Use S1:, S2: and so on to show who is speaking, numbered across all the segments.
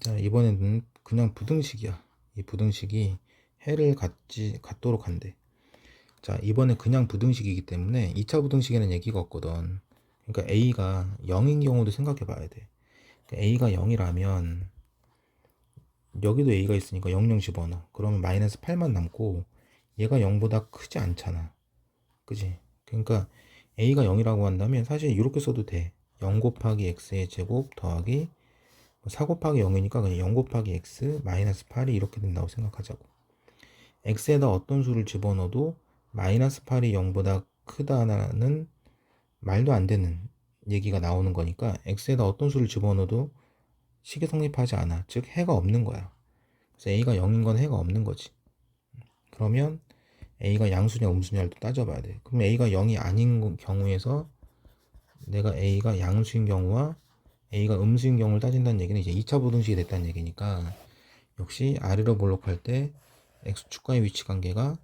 S1: 자, 이번에는 그냥 부등식이야. 이 부등식이 해를 갖지, 갖도록 한대. 자, 이번에 그냥 부등식이기 때문에 2차 부등식에는 얘기가 없거든. 그러니까 A가 0인 경우도 생각해 봐야 돼. 그러니까 A가 0이라면 여기도 A가 있으니까 0, 0 집어넣어. 그러면 마이너스 8만 남고 얘가 0보다 크지 않잖아. 그지? 그러니까 A가 0이라고 한다면 사실 이렇게 써도 돼. 0 곱하기 X의 제곱 더하기 4 곱하기 0이니까 그냥 0 곱하기 X 마이너스 8이 이렇게 된다고 생각하자고. X에다 어떤 수를 집어넣어도 마이너스 8이 0보다 크다는 말도 안 되는 얘기가 나오는 거니까 X에다 어떤 수를 집어넣어도 식이 성립하지 않아. 즉 해가 없는 거야. 그래서 A가 0인 건 해가 없는 거지. 그러면 A가 양수냐 음수냐를 또 따져봐야 돼. 그럼 A가 0이 아닌 경우에서 내가 A가 양수인 경우와 A가 음수인 경우를 따진다는 얘기는 이제 2차 부등식이 됐다는 얘기니까 역시 아래로 볼록할 때 X축과의 위치 관계가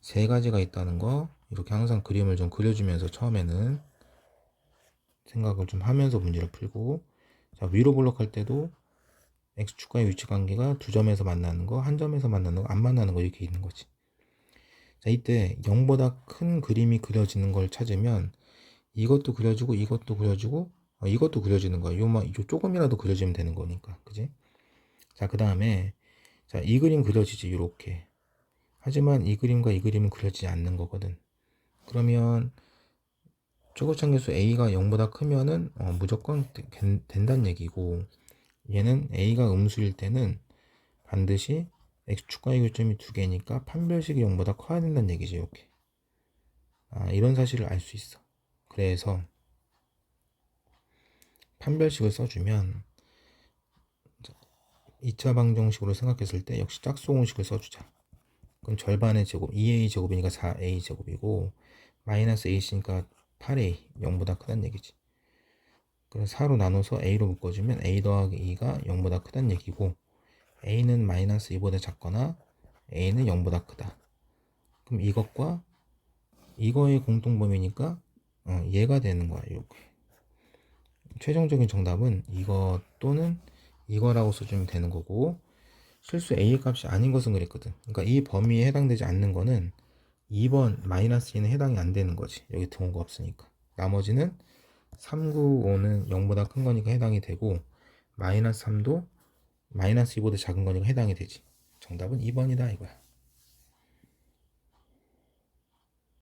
S1: 세 가지가 있다는 거 이렇게 항상 그림을 좀 그려주면서 처음에는 생각을 좀 하면서 문제를 풀고 자 위로 볼록할 때도 X축과의 위치 관계가 두 점에서 만나는 거, 한 점에서 만나는 거, 안 만나는 거 이렇게 있는 거지. 자 이때 0보다 큰 그림이 그려지는 걸 찾으면 이것도 그려주고 이것도 그려주고 어, 이것도 그려지는 거야. 요만 요 조금이라도 그려지면 되는 거니까, 그지? 자 그 다음에 자 이 그림 그려지지 이렇게. 하지만 이 그림과 이 그림은 그려지지 않는 거거든. 그러면 초고차계수 a가 0보다 크면은 어, 무조건 된, 된다는 얘기고 얘는 a가 음수일 때는 반드시 x축과 의 교점이 두 개니까 판별식이 0보다 커야 된다는 얘기지 이렇게. 아, 이런 사실을 알 수 있어. 그래서 판별식을 써주면 2차 방정식으로 생각했을 때 역시 짝수공식을 써주자. 그럼 절반의 제곱 2a 제곱이니까 4a 제곱이고 마이너스 a씨니까 8a 0보다 크다는 얘기지. 그래서 4로 나눠서 a로 묶어주면 a 더하기 2가 0보다 크다는 얘기고 a는 마이너스 2보다 작거나 a는 0보다 크다. 그럼 이것과 이거의 공통범위니까 어, 얘가 되는 거야 이렇게. 최종적인 정답은 이거 또는 이거라고 써주면 되는 거고 실수 a 값이 아닌 것은 그랬거든. 그러니까 이 범위에 해당되지 않는 거는 2번 마이너스 2는 해당이 안 되는 거지. 여기 등호가 없으니까. 나머지는 3, 9, 5는 0보다 큰 거니까 해당이 되고 마이너스 3도 마이너스 2보다 작은 거니까 해당이 되지. 정답은 2번이다 이거야.